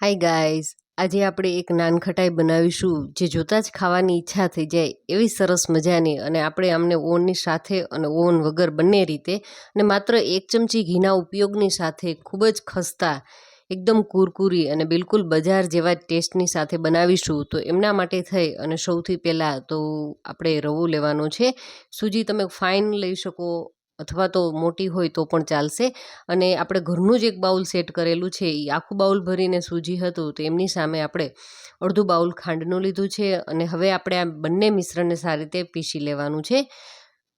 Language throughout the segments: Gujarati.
હાય ગાઈઝ આજે આપણે એક નાનખટાઈ બનાવીશું જે જોતાં જ ખાવાની ઈચ્છા થઈ જાય એવી સરસ મજાની અને આપણે આમને ઓવનની સાથે અને ઓવન વગર બંને રીતે અને માત્ર એક ચમચી ઘીના ઉપયોગની સાથે ખૂબ જ ખસ્તા, એકદમ કુરકુરી અને બિલકુલ બજાર જેવા ટેસ્ટની સાથે બનાવીશું. તો એમના માટે થઈ અને સૌથી પહેલાં તો આપણે રવો લેવાનો છે. સૂજી તમે ફાઇન લઈ શકો અથવા તો મોટી હોય તો પણ ચાલશે. અને આપણે ઘરનું જ એક બાઉલ સેટ કરેલું છે એ આખું બાઉલ ભરીને સૂજી હતું, તો એમની સામે આપણે અડધું બાઉલ ખાંડનું લીધું છે, અને હવે આપણે આ બંને મિશ્રણને સારી રીતે પીસી લેવાનું છે.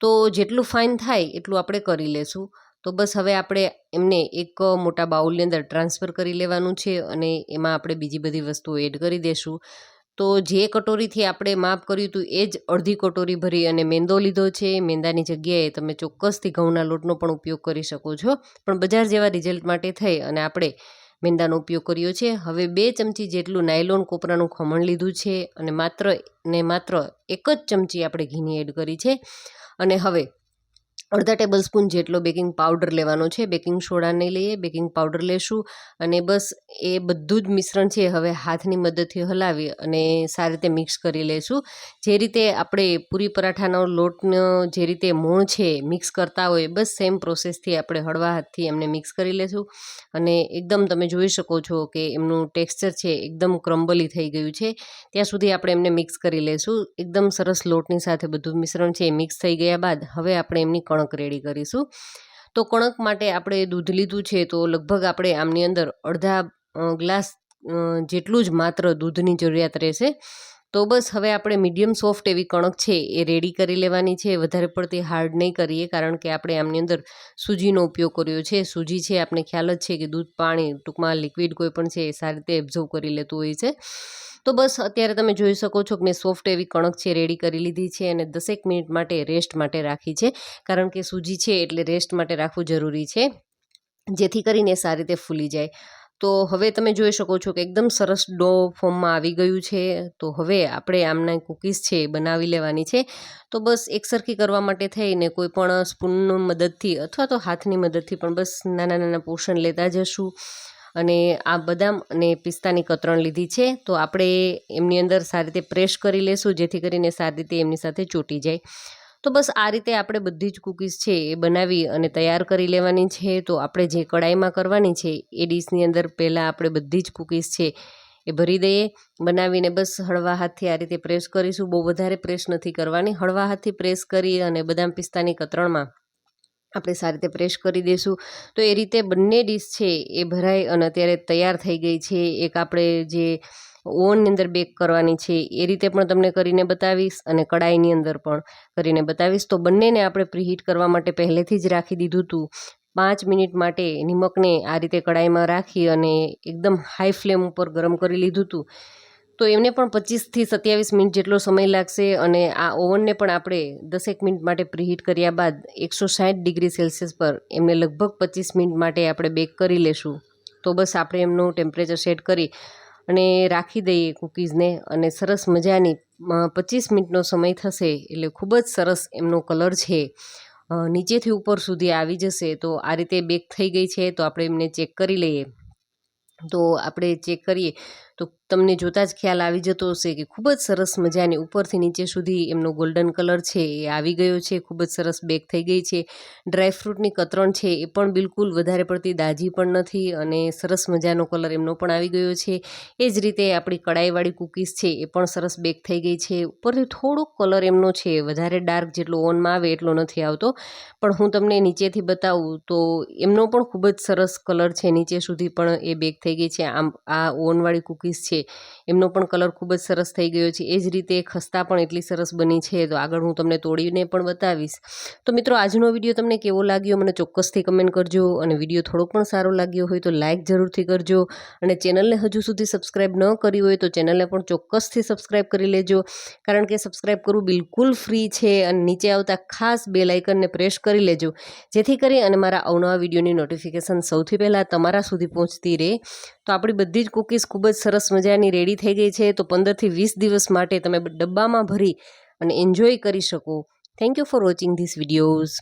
તો જેટલું ફાઇન થાય એટલું આપણે કરી લેશું. તો બસ હવે આપણે એમને એક મોટા બાઉલની અંદર ટ્રાન્સફર કરી લેવાનું છે, અને એમાં આપણે બીજી બધી વસ્તુઓ એડ કરી દઈશું તો જે કટોરીથી આપણે માપ કર્યું હતું એ જ અડધી કટોરી ભરી અને મેંદો લીધો છે. મેંદાની જગ્યાએ તમે ચોક્કસથી ઘઉંના લોટનો પણ ઉપયોગ કરી શકો છો. પણ બજાર જેવા રિઝલ્ટ માટે થઈ અને આપણે મેંદાનો ઉપયોગ કર્યો છે. હવે બે ચમચી જેટલું નાયલોન કોપરાનું ખમણ લીધું છે અને માત્ર ને માત્ર એક જ ચમચી આપણે ઘીની એડ કરી છે. અને હવે અડધા ટેબલ સ્પૂન જેટલો બેકિંગ પાવડર લેવાનો છે. બેકિંગ સોડા નહીં લઈએ, બેકિંગ પાવડર લેશું અને બસ એ બધું જ મિશ્રણ છે હવે હાથની મદદથી હલાવી અને સારી રીતે મિક્સ કરી લઈશું જે રીતે આપણે પૂરી પરાઠાનો લોટનો જે રીતે મૂળ છે મિક્સ કરતા હોય, બસ સેમ પ્રોસેસથી આપણે હળવા હાથથી એમને મિક્સ કરી લઈશું અને એકદમ તમે જોઈ શકો છો કે એમનું ટેક્સચર છે એકદમ ક્રમ્બલી થઈ ગયું છે. ત્યાં સુધી આપણે એમને મિક્સ કરી લઈશું એકદમ સરસ લોટની સાથે બધું મિશ્રણ છે મિક્સ થઈ ગયા બાદ હવે આપણે એમની કણ કણક રેડી કરીશું. તો કણક માટે આપણે દૂધ લીધું છે તો લગભગ આપણે આમની અંદર અડધા ગ્લાસ જેટલું જ માત્ર દૂધની જરૂરિયાત રહેશે. તો બસ હવે આપણે મીડિયમ સોફ્ટ એવી કણક છે એ રેડી કરી લેવાની છે. વધારે પડતી હાર્ડ નહીં કરીએ કારણ કે આપણે આમની અંદર સૂજીનો ઉપયોગ કર્યો છે. સૂજી છે આપણે ખ્યાલ જ છે કે દૂધ, પાણી ટૂંકમાં લિક્વિડ કોઈ પણ છે એ સારી રીતે એબ્ઝર્વ કરી લેતું હોય છે. તો બસ અત્યારે તમે જોઈ શકો છો કે મેં સોફ્ટ એવી કણક છે, રેડી કરી લીધી છે અને દસેક મિનિટ માટે રેસ્ટ માટે રાખી છે. કારણ કે સૂજી છે એટલે રેસ્ટ માટે રાખવું જરૂરી છે, જેથી કરીને સારી રીતે ફૂલી જાય. તો હવે તમે જોઈ શકો છો કે એકદમ સરસ ડો ફોર્મમાં આવી ગયું છે. તો હવે આપણે આમના કૂકીઝ છે એ બનાવી લેવાની છે. તો બસ એકસરખી કરવા માટે થઈને કોઈ પણ સ્પૂનની મદદથી અથવા તો હાથની મદદથી પણ બસ નાના નાના પોષણ લેતા જશું. અને આ બદામ અને પિસ્તાની કતરણ લીધી છે, તો આપણે એમની અંદર સારી રીતે પ્રેસ કરી લેશું, જેથી કરીને સારી રીતે એમની સાથે ચોટી જાય. તો બસ આ રીતે આપણે બધી જ કૂકીઝ છે એ બનાવી અને તૈયાર કરી લેવાની છે. તો આપણે જે કડાઈમાં કરવાની છે એ ડીશની અંદર પહેલાં આપણે બધી જ કૂકીઝ છે એ ભરી દઈએ. બનાવીને બસ હળવા હાથથી આ રીતે પ્રેસ કરીશું. બહુ વધારે પ્રેસ નથી કરવાની. હળવા હાથથી પ્રેસ કરી અને બદામ પિસ્તાની કતરણમાં આપણે સારી રીતે પ્રેસ કરી દઈશું તો એ રીતે બંને ડીશ છે એ ભરાઈ અને અત્યારે તૈયાર થઈ ગઈ છે. એક આપણે જે ઓવનની અંદર બેક કરવાની છે એ રીતે પણ તમને કરીને બતાવીશ અને કડાઈની અંદર પણ કરીને બતાવીશ. તો બંનેને આપણે પ્રીહીટ કરવા માટે પહેલેથી જ રાખી દીધું હતું. પાંચ મિનિટ માટે નિમકને આ રીતે કડાઈમાં રાખી અને એકદમ હાઈ ફ્લેમ ઉપર ગરમ કરી લીધું હતું. તો એમને પણ પચીસથી સત્યાવીસ મિનિટ જેટલો સમય લાગશે અને આ ઓવનને પણ આપણે દસેક મિનિટ માટે પ્રીહીટ કર્યા બાદ એકસો સાઠ ડિગ્રી સેલ્સિયસ પર એમને લગભગ પચીસ મિનિટ માટે આપણે બેક કરી લેશું. તો બસ આપણે એમનું ટેમ્પરેચર સેટ કરી અને રાખી દઈએ કૂકીઝને અને સરસ મજાની પચીસ મિનિટનો સમય થશે એટલે ખૂબ જ સરસ એમનો કલર છે. નીચેથી ઉપર સુધી આવી જશે તો આ રીતે બેક થઈ ગઈ છે તો આપણે એમને ચેક કરી લઈએ. તો આપણે ચેક કરીએ તો તમને જોતાં જ ખ્યાલ આવી જતો હશે કે ખૂબ જ સરસ મજાની ઉપરથી નીચે સુધી એમનો ગોલ્ડન કલર છે, એ આવી ગયો છે, ખૂબ જ સરસ બેક થઈ ગઈ છે. ડ્રાયફ્રૂટની કતરણ છે, એ પણ બિલકુલ વધારે પડતી દાજી પણ નથી અને સરસ મજાનો કલર એમનો પણ આવી ગયો છે. એ જ રીતે આપણી કડાઈવાળી કૂકીઝ છે, એ પણ સરસ બેક થઈ ગઈ છે. ઉપરથી થોડોક કલર એમનો છે, વધારે ડાર્ક જેટલો ઓનમાં આવે એટલો નથી આવતો. પણ હું તમને નીચેથી બતાવું તો એમનો પણ ખૂબ જ સરસ કલર છે, નીચે સુધી પણ એ બેક થઈ ગઈ છે. આમ, આ ઓનવાળી કૂકીઝ કૂકીઝ છે. એમનો પણ કલર ખૂબ જ સરસ થઈ ગયો છે. એ જ રીતે ખસ્તા પણ એટલી સરસ બની છે. તો આગળ હું તમને તોડીને પણ બતાવીશ. તો મિત્રો, આજનો વીડિયો તમને કેવો લાગ્યો મને ચોક્કસથી કમેન્ટ કરજો અને વીડિયો થોડો પણ સારો લાગ્યો હોય તો લાઇક જરૂરથી કરજો અને ચેનલને હજુ સુધી સબસ્ક્રાઈબ ન કરી હોય તો ચેનલને પણ ચોક્કસથી સબસ્ક્રાઈબ કરી લેજો. કારણ કે સબસ્ક્રાઈબ કરવું બિલકુલ ફ્રી છે અને નીચે આવતા ખાસ બે લાઇકનને પ્રેસ કરી લેજો. જેથી કરી અને મારા અવનવા વિડીયોની નોટિફિકેશન સૌથી પહેલાં તમારા સુધી પહોંચતી રહે. તો આપણી બધી જ કૂકીઝ ખૂબ જ સરસ મજાની રેડી થઈ ગઈ છે, તો પંદરથી વીસ દિવસ માટે તમે ડબ્બામાં ભરી અને એન્જોય કરી શકો. Thank you for watching this videos